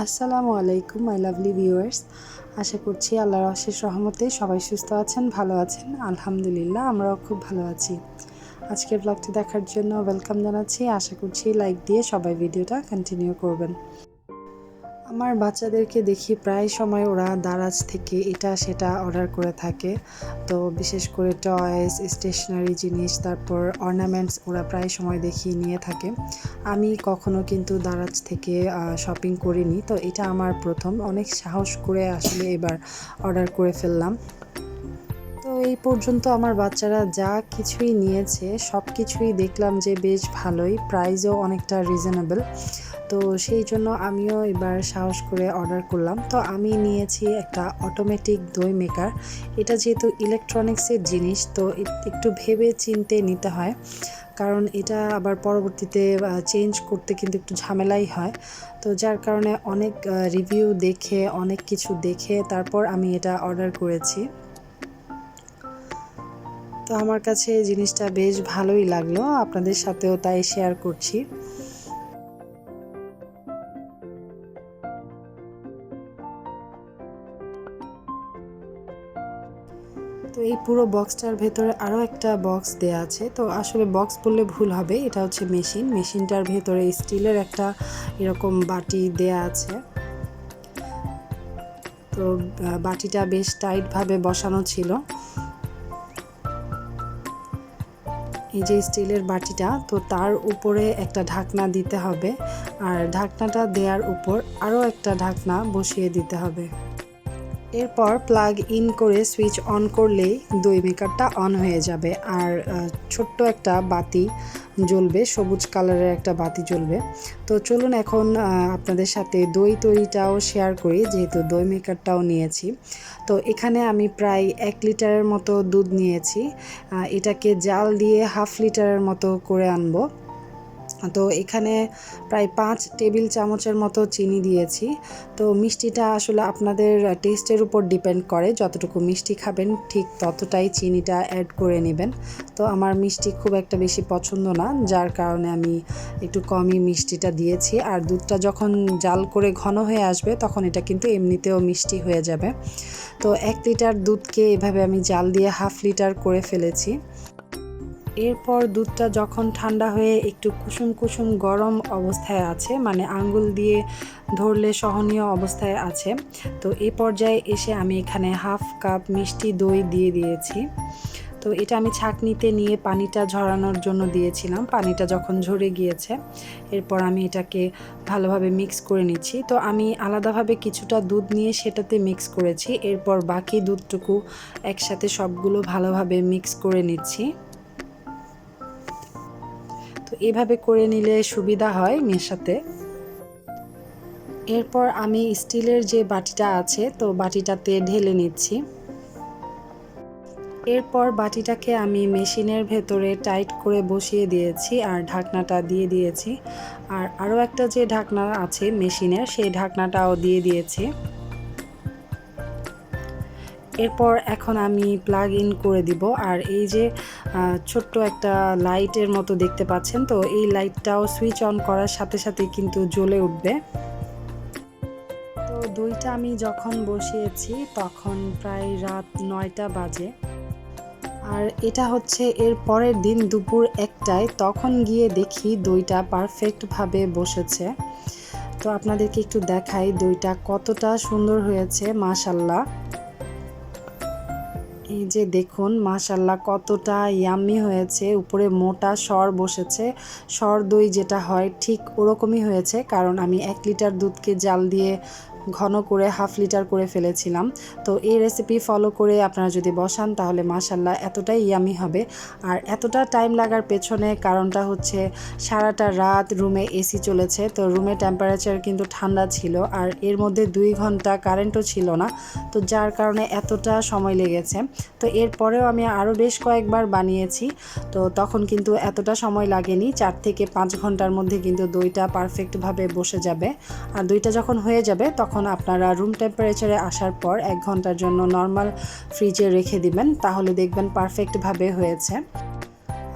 আসসালামু আলাইকুম my lovely viewers আশা করছি আল্লাহর অশেষ রহমতে সবাই সুস্থ আছেন, ভালো আছেন। আলহামদুলিল্লাহ, আমরাও খুব ভালো আছি। আজকের ব্লগটি দেখার জন্য ওয়েলকাম জানাচ্ছি। আশা করছি লাইক দিয়ে সবাই ভিডিওটা কন্টিনিউ করবেন। আমার বাচ্চাদেরকে দেখি প্রায় সময় ওরা দারাজ থেকে এটা সেটা অর্ডার করে থাকে। তো বিশেষ করে টয়েস, স্টেশনারি জিনিস, তারপর অর্নামেন্টস ওরা প্রায় সময় দেখি নিয়ে থাকে। আমি কখনো কিন্তু দারাজ থেকে শপিং করিনি। তো এটা আমার প্রথম। অনেক সাহস করে আসলে এবার অর্ডার করে ফেললাম। তো এই পর্যন্ত আমার বাচ্চারা যা কিছুই নিয়েছে সব কিছুই দেখলাম যে বেশ ভালোই। প্রাইসও অনেকটা রিজনেবল তো সেই জন্য আমিও এবার সাহস করে অর্ডার করলাম। তো আমি নিয়েছি একটা অটোমেটিক দই মেকার এটা যেহেতু ইলেকট্রনিক্সের জিনিস, তো একটু ভেবে চিনতে নিতে হয়। কারণ এটা আবার পরবর্তীতে চেঞ্জ করতে কিন্তু একটু ঝামেলাই হয়। তো যার কারণে অনেক রিভিউ দেখে, অনেক কিছু দেখে তারপর আমি এটা অর্ডার করেছি। তো আমার কাছে জিনিসটা বেশ ভালোই লাগল। আপনাদের সাথেও তাই শেয়ার করছি। তো এই পুরো বক্সটার ভেতরে আরও একটা বক্স দেয়া আছে। তো আসলে বক্স বললে ভুল হবে, এটা হচ্ছে মেশিন মেশিনটার ভেতরে স্টিলের একটা এরকম বাটি দেয়া আছে। তো বাটিটা বেশ টাইটভাবে বসানো ছিল। এই যে স্টিলের বাটিটা, তো তার উপরে একটা ঢাকনা দিতে হবে। আর ঢাকনাটা দেওয়ার উপর আরও একটা ঢাকনা বসিয়ে দিতে হবে। এরপর প্লাগ ইন করে সুইচ অন করলেই দই মেকারটা অন হয়ে যাবে। আর ছোট্ট একটা বাতি জ্বলবে, সবুজ কালারের একটা বাতি জ্বলবে। তো চলুন এখন আপনাদের সাথে দই তৈরিটাও শেয়ার করি, যেহেতু দই মেকারটাও নিয়েছি। তো এখানে আমি প্রায় এক লিটারের মতো দুধ নিয়েছি। এটাকে জাল দিয়ে হাফ লিটারের মতো করে আনব। তো এখানে প্রায় পাঁচ টেবিল চামচের মতো চিনি দিয়েছি। তো মিষ্টিটা আসলে আপনাদের টেস্টের উপর ডিপেন্ড করে, যতটুকু মিষ্টি খাবেন ঠিক ততটাই চিনিটা অ্যাড করে নেবেন। তো আমার মিষ্টি খুব একটা বেশি পছন্দ না, যার কারণে আমি একটু কমই মিষ্টিটা দিয়েছি। আর দুধটা যখন জাল করে ঘন হয়ে আসবে, তখন এটা কিন্তু এমনিতেও মিষ্টি হয়ে যাবে। তো এক লিটার দুধকে এভাবে আমি জাল দিয়ে হাফ লিটার করে ফেলেছি। এরপর দুধটা যখন ঠান্ডা হয়ে একটু কুসুম কুসুম গরম অবস্থায় আছে মানে আঙ্গুল দিয়ে ধরলে সহনীয় অবস্থায় আছে, তো এই পর্যায়ে এসে আমি এখানে হাফ কাপ মিষ্টি দই দিয়ে দিয়েছি। তো এটা আমি ছাঁকনিতে নিয়ে পানিটা ঝরানোর জন্য দিয়েছিলাম, পানিটা যখন ঝরে গিয়েছে, এরপর আমি এটাকে ভালোভাবে মিক্স করে নিচ্ছি। তো আমি আলাদাভাবে কিছুটা দুধ নিয়ে সেটাতে মিক্স করেছি, এরপর বাকি দুধটুকু একসাথে সবগুলো ভালোভাবে মিক্স করে নিচ্ছি। এভাবে করে নিলে সুবিধা হয় মেশাতে এরপর আমি স্টিলের যে বাটিটা আছে, তো বাটিটাতে ঢেলে নিচ্ছি। এরপর বাটিটাকে আমি মেশিনের ভেতরে টাইট করে বসিয়ে দিয়েছি আর ঢাকনাটা দিয়ে দিয়েছি। আর আরও একটা যে ঢাকনা আছে মেশিনের, সেই ঢাকনাটাও দিয়ে দিয়েছি। এরপর এখন আমি প্লাগ ইন করে দিব। আর এই যে ছোট্ট একটা লাইটের মতো দেখতে পাচ্ছেন। তো এই লাইটটাও সুইচ অন করার সাথে সাথে কিন্তু জ্বলে উঠবে। তো দইটা আমি যখন বসিয়েছি, তখন প্রায় রাত নয়টা বাজে। আর এটা হচ্ছে এর পরের দিন দুপুর একটায়, তখন গিয়ে দেখি দইটা পারফেক্টভাবে বসেছে। তো আপনাদেরকে একটু দেখাই দইটা কতটা সুন্দর হয়েছে, মাশাল্লাহ। এই যে দেখুন মাশাল্লাহ কতটা ইয়াম্মি হয়েছে। উপরে মোটা সর বসেছে। সর দই যেটা হয় ঠিক ওরকমই হয়েছে, কারণ আমি এক লিটার দুধকে জাল দিয়ে ঘন করে হাফ লিটার করে ফেলেছিলাম। তো এই রেসিপি ফলো করে আপনারা যদি বসান, তাহলে মাসাল্লাহ এতটাই ইয়ামি হবে। আর এতটা টাইম লাগার পেছনে কারণটা হচ্ছে সারাটা রাত রুমে এসি চলেছে। তো রুমে টেম্পারেচার কিন্তু ঠান্ডা ছিল, আর এর মধ্যে দুই ঘণ্টা কারেন্টও ছিল না। তো যার কারণে এতটা সময় লেগেছে। তো এরপরেও আমি আরও বেশ কয়েকবার বানিয়েছি। তো তখন কিন্তু এতটা সময় লাগেনি, চার থেকে পাঁচ ঘণ্টার মধ্যে কিন্তু দইটা পারফেক্টভাবে বসে যাবে। আর দইটা যখন হয়ে যাবে, তখন তখন আপনারা রুম টেম্পারেচারে আসার পর এক ঘণ্টার জন্য নর্মাল ফ্রিজে রেখে দিবেন, তাহলে দেখবেন পারফেক্টভাবে হয়েছে।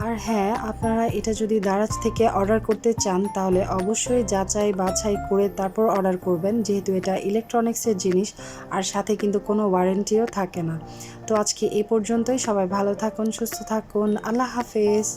আর হ্যাঁ আপনারা এটা যদি দারাজ থেকে অর্ডার করতে চান, তাহলে অবশ্যই যাচাই বাছাই করে তারপর অর্ডার করবেন, যেহেতু এটা ইলেকট্রনিক্সের জিনিস, আর সাথে কিন্তু কোনো ওয়ারেন্টিও থাকে না। তো আজকে এ পর্যন্তই, সবাই ভালো থাকুন, সুস্থ থাকুন, আল্লাহ হাফেজ।